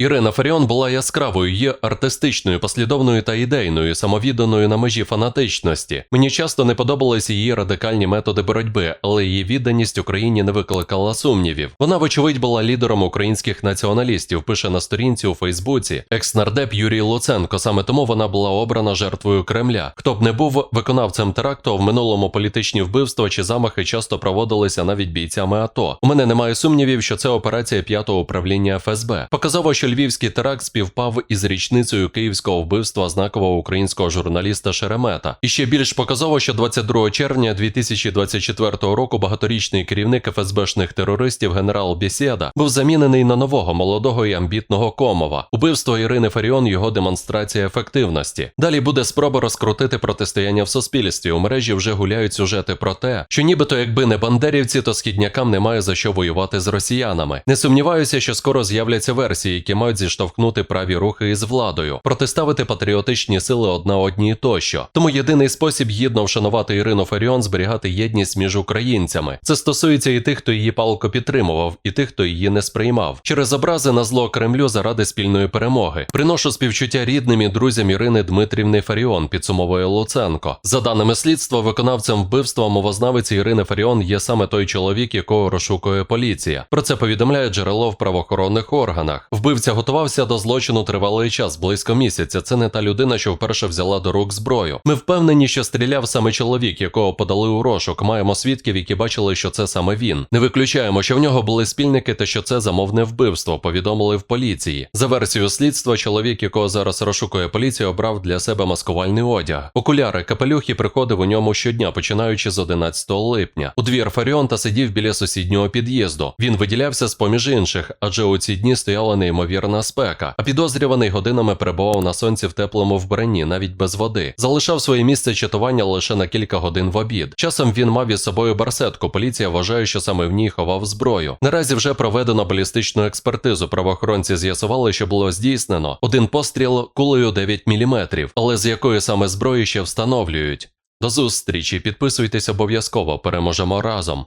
Ірина Фаріон була яскравою, є артистичною, послідовною та ідейною, самовідданою на межі фанатичності. Мені часто не подобалися її радикальні методи боротьби, але її відданість Україні не викликала сумнівів. Вона, вочевидь, була лідером українських націоналістів. Пише на сторінці у Фейсбуці екс-нардеп Юрій Луценко. Саме тому вона була обрана жертвою Кремля. Хто б не був виконавцем теракту, в минулому політичні вбивства чи замахи часто проводилися навіть бійцями АТО. У мене немає сумнівів, що це операція п'ятого управління ФСБ. Показово, що львівський теракт співпав із річницею київського вбивства знакового українського журналіста Шеремета. І ще більш показово, що 22 червня 2024 року багаторічний керівник ФСБшних терористів генерал Бєсєда був замінений на нового молодого і амбітного Комова. Убивство Ірини Фаріон його демонстрація ефективності. Далі буде спроба розкрутити протистояння в суспільстві. У мережі вже гуляють сюжети про те, що нібито якби не бандерівці, то східнякам немає за що воювати з росіянами. Не сумніваюся, що скоро з'являться версії, які мають зіштовхнути праві рухи із владою, протиставити патріотичні сили одна одній тощо. Тому єдиний спосіб гідно вшанувати Ірину Фаріон зберігати єдність між українцями. Це стосується і тих, хто її палко підтримував, і тих, хто її не сприймав. Через образи на зло Кремлю заради спільної перемоги. Приношу співчуття рідним і друзям Ірини Дмитрівни Фаріон, підсумовує Луценко. За даними слідства, виконавцем вбивства мовознавиці Ірини Фаріон є саме той чоловік, якого розшукує поліція. Про це повідомляє джерело в правоохоронних органах. Вбивця готувався до злочину тривалий час, близько місяця. Це не та людина, що вперше взяла до рук зброю. Ми впевнені, що стріляв саме чоловік, якого подали у розшук. Маємо свідків, які бачили, що це саме він. Не виключаємо, що в нього були спільники та що це замовне вбивство. Повідомили в поліції. За версією слідства, чоловік, якого зараз розшукує поліція, обрав для себе маскувальний одяг. Окуляри, капелюх і приходив у ньому щодня, починаючи з 11 липня. У двір Фаріон та сидів біля сусіднього під'їзду. Він виділявся з поміж інших, адже у ці дні стояла неймовірна спека. А підозрюваний годинами перебував на сонці в теплому вбранні, навіть без води. Залишав своє місце чатування лише на кілька годин в обід. Часом він мав із собою барсетку. Поліція вважає, що саме в ній ховав зброю. Наразі вже проведено балістичну експертизу. Правоохоронці з'ясували, що було здійснено один постріл кулею 9 мм, але з якої саме зброї ще встановлюють. До зустрічі, підписуйтесь обов'язково, переможемо разом.